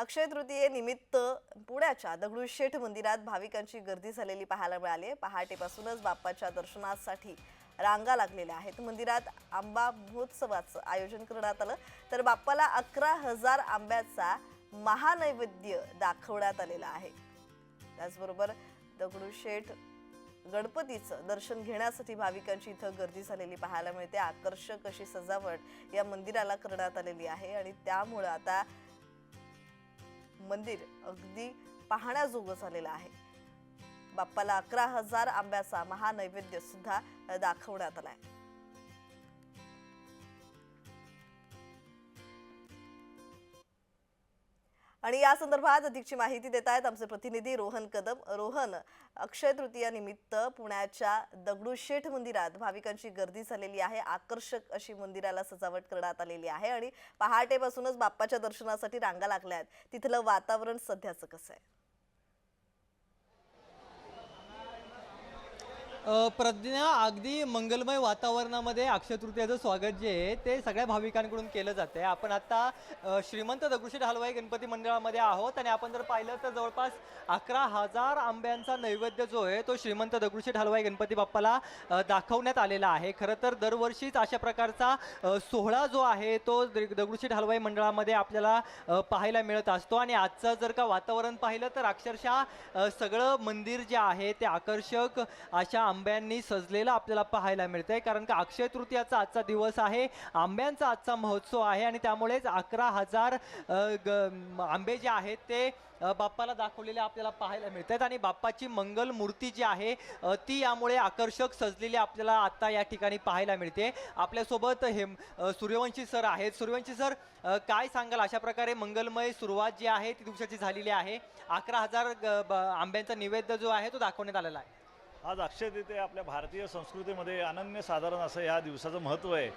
अक्षय तृतीयेनिमित्त पुण्याच्या दगडूशेठ मंदिरात भाविकांची गर्दी झालेली पाहायला मिळाली आहे. पहाटेपासूनच बाप्पाच्या दर्शनासाठी रांगा लागलेल्या आहेत. मंदिरात आंबा महोत्सवाचं आयोजन करण्यात आलं. तर बाप्पाला अकरा हजार आंब्याचा महानैवेद्य दाखवण्यात आलेला आहे. त्याचबरोबर दगडूशेठ गणपतीचं दर्शन घेण्यासाठी भाविकांची इथं गर्दी झालेली पाहायला मिळते. आकर्षक अशी सजावट या मंदिराला करण्यात आलेली आहे आणि त्यामुळं आता मंदिर अगदी पाहण्याजोगं झालेलं आहे. बाप्पाला अकरा हजार आंब्याचा महानैवेद्य सुद्धा दाखवण्यात आहे आणि या संदर्भात अधिकची माहिती देत आहेत आमचे प्रतिनिधी रोहन कदम. रोहन अक्षय तृतीयानिमित्त पुण्याच्या दगडूशेठ मंदिरात भाविकांची गर्दी झालेली आहे. आकर्षक अशी मंदिराला सजावट करण्यात आलेली आहे आणि पहाटेपासूनच बाप्पाच्या दर्शनासाठी रांगा लागल्या आहेत. तिथलं वातावरण सध्याचं कसं आहे? प्रज्ञा अगदी मंगलमय वातावरणामध्ये अक्षय तृतीयाचं स्वागत जे आहे ते सगळ्या भाविकांकडून केलं जाते आपण आता श्रीमंत दगडूशेठ हलवाई गणपती मंडळामध्ये आहोत आणि आपण जर पाहिलं तर जवळपास अकरा हजार आंब्यांचा नैवेद्य जो आहे तो श्रीमंत दगडूशेठ हलवाई गणपती बाप्पाला दाखवण्यात आलेला आहे. खरं तर दरवर्षीच अशा प्रकारचा सोहळा जो आहे तो द- दगडूशेठ हलवाई मंडळामध्ये आपल्याला पाहायला मिळत असतो. आणि आजचं जर का वातावरण पाहिलं तर अक्षरशः सगळं मंदिर जे आहे ते आकर्षक अशा आंब्यांनी सजलेलं आपल्याला पाहायला मिळतंय कारण का अक्षय तृतीयाचा आजचा दिवस आहे आंब्यांचा आजचा महोत्सव आहे आणि त्यामुळेच अकरा हजार ग- आंबे जे आहेत ते बाप्पाला दाखवलेले आपल्याला पाहायला मिळत आहेत आणि बाप्पाची मंगल मूर्ती जी आहे ती यामुळे आकर्षक सजलेली आपल्याला आता या ठिकाणी पाहायला मिळते. आपल्यासोबत हे सूर्यवंशी सर आहेत. सूर्यवंशी सर काय सांगाल? अशा प्रकारे मंगलमय सुरुवात जी आहे ती दिवसाची झालेली आहे. अकरा हजार ग- ब- आंब्यांचा निवेद्य जो आहे तो दाखवण्यात आलेला आहे. आज अक्षय तिथे आपल्या भारतीय संस्कृतीमध्ये अनन्यसाधारण असं ह्या दिवसाचं महत्त्व आहे.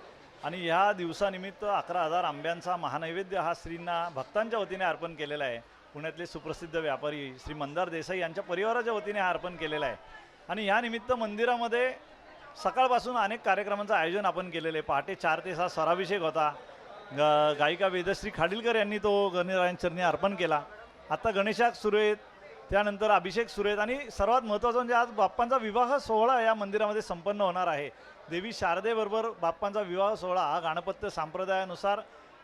आणि ह्या दिवसानिमित्त अकरा हजार आंब्यांचा महानैवेद्य हा श्रींना भक्तांच्या वतीने अर्पण केलेला आहे. पुण्यातले सुप्रसिद्ध व्यापारी श्री मंदार देसाई यांच्या परिवाराच्या वतीने हा अर्पण केलेला आहे. आणि या निमित्त मंदिरामध्ये सकाळपासून अनेक कार्यक्रमांचं आयोजन आपण केलेलं आहे. पहाटे चार ते सहा स्वराभिषेक होता. ग गायिका वेदश्री खाडीलकर यांनी तो गणरायांचरणी अर्पण केला. आत्ता गणेशाक सुरू आहेत त्यानंतर अभिषेक सुरेत आणि सर्वात महत्त्वाचं म्हणजे आज बाप्पांचा विवाह सोहळा या मंदिरामध्ये संपन्न होणार आहे. देवी शारदेबरोबर बाप्पांचा विवाह सोहळा हा गाणपत्य संप्रदायानुसार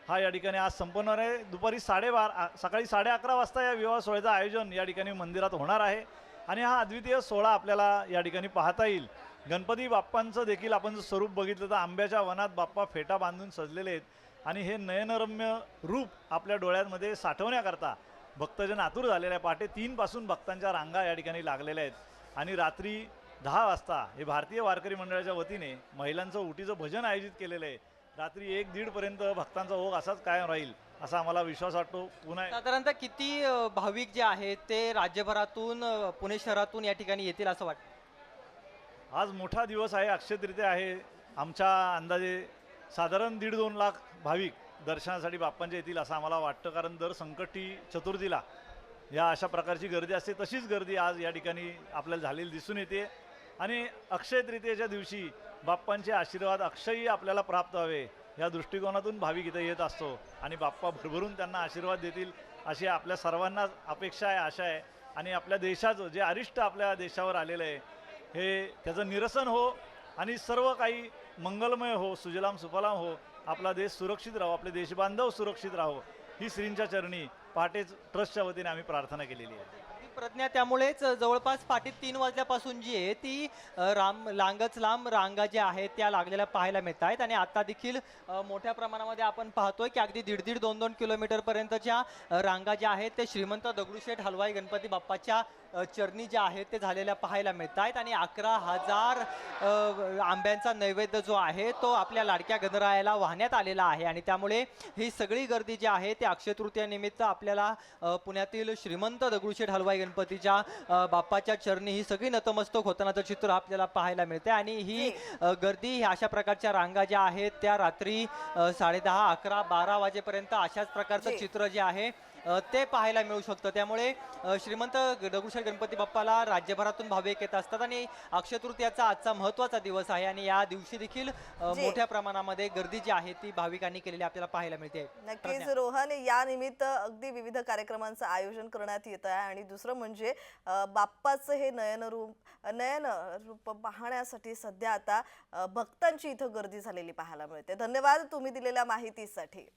हा या ठिकाणी आज संपन्न होणार आहे. दुपारी साडेबारा सकाळी साडे अकरा वाजता या विवाह सोहळ्याचं आयोजन या ठिकाणी मंदिरात होणार आहे आणि हा अद्वितीय सोहळा आपल्याला या ठिकाणी पाहता येईल. गणपती बाप्पांचं देखील आपण जर स्वरूप बघितलं तर आंब्याच्या वनात बाप्पा फेटा बांधून सजलेले आहेत आणि हे नयनरम्य रूप आपल्या डोळ्यांमध्ये साठवण्याकरता भक्तजन आतुर झालेले आहे. पहाटे तीनपासून भक्तांच्या रांगा या ठिकाणी लागलेल्या आहेत. आणि रात्री दहा वाजता हे भारतीय वारकरी मंडळाच्या वतीने महिलांचं उटीचं भजन आयोजित केलेलं आहे. रात्री एक दीडपर्यंत भक्तांचा ओघ असाच कायम राहील असा आम्हाला विश्वास वाटतो. पुन्हा साधारणतः किती भाविक जे आहेत ते राज्यभरातून पुणे शहरातून या ठिकाणी येतील असं वाटतं? आज मोठा दिवस आहे अक्षय तृतीया आहे. आमच्या अंदाजे साधारण दीड दोन लाख भाविक दर्शनासाठी बाप्पांच्या येतील असं आम्हाला वाटतं. कारण दर संकटी चतुर्थीला या अशा प्रकारची गर्दी असते. तशीच गर्दी आज या ठिकाणी आपल्याला झालेली दिसून येते. आणि अक्षय तृतीयेच्या दिवशी बाप्पांचे आशीर्वाद अक्षयी आपल्याला प्राप्त व्हावे या दृष्टिकोनातून भाविक इथे येत असतो. आणि बाप्पा भरभरून त्यांना आशीर्वाद देतील अशी आपल्या सर्वांना अपेक्षा आहे आशा आहे. आणि आपल्या देशाचं जे अरिष्ट आपल्या देशावर आलेलं आहे हे त्याचं निरसन हो. आणि सर्व काही मंगलमय हो सुजलाम सुफलाम हो आपला देश सुरक्षित राहो आपले देशबांधव सुरक्षित राहो ही श्रींच्या चरणी पहाटेच ट्रस्टच्या वतीने आम्ही प्रार्थना केलेली आहे. प्रज्ञा त्यामुळेच जवळपास पाठी तीन वाजल्यापासून जी आहे ती राम लांगच लांब रांगा ज्या आहेत त्या लागलेल्या पाहायला मिळत आहेत आणि आता देखील मोठ्या प्रमाणामध्ये आपण पाहतोय की अगदी दीड दीड दोन दोन किलोमीटर पर्यंतच्या रांगा ज्या आहेत ते श्रीमंत दगडूशेठ हलवाई गणपती बाप्पाच्या चरणी ज्या आहेत ते झालेल्या पाहायला मिळत आहेत आणि अकरा हजार आंब्यांचा नैवेद्य जो आहे तो आपल्या लाडक्या गणरायाला वाहण्यात आलेला आहे. आणि त्यामुळे ही सगळी गर्दी जी आहे ते अक्षय तृतीयानिमित्त आपल्याला पुण्यातील श्रीमंत दगडूशेठ हलवाई गणपती गणपतीच्या बाप्पाच्या चरणी ही सगळी नतमस्तक होतानाचं चित्र आपल्याला पाहायला मिळते आणि ही गर्दी अशा प्रकारच्या रांगा ज्या आहेत त्या रात्री अ, साडेदहा अकरा बारा वाजेपर्यंत अशाच प्रकारचं. चित्र जे आहे ते पाहायला मिळू शकतं. त्यामुळे श्रीमंत दगडूशेठ गणपती बाप्पाला राज्यभरातून भाविक येत असतात आणि अक्षय तृतीयाचा आजचा महत्त्वाचा दिवस आहे आणि या दिवशी देखील. मोठ्या प्रमाणामध्ये गर्दी जी आहे ती भाविकांनी केलेली आपल्याला पाहायला मिळते. नक्कीच रोहन या निमित्त अगदी विविध कार्यक्रमांचं आयोजन करण्यात येत आहे आणि दुसरं म्हणजे बाप्पाचं हे नयन रूप नयन रूप पाहण्यासाठी सध्या आता भक्तांची इथं गर्दी झालेली पाहायला मिळते. धन्यवाद तुम्ही दिलेल्या माहितीसाठी.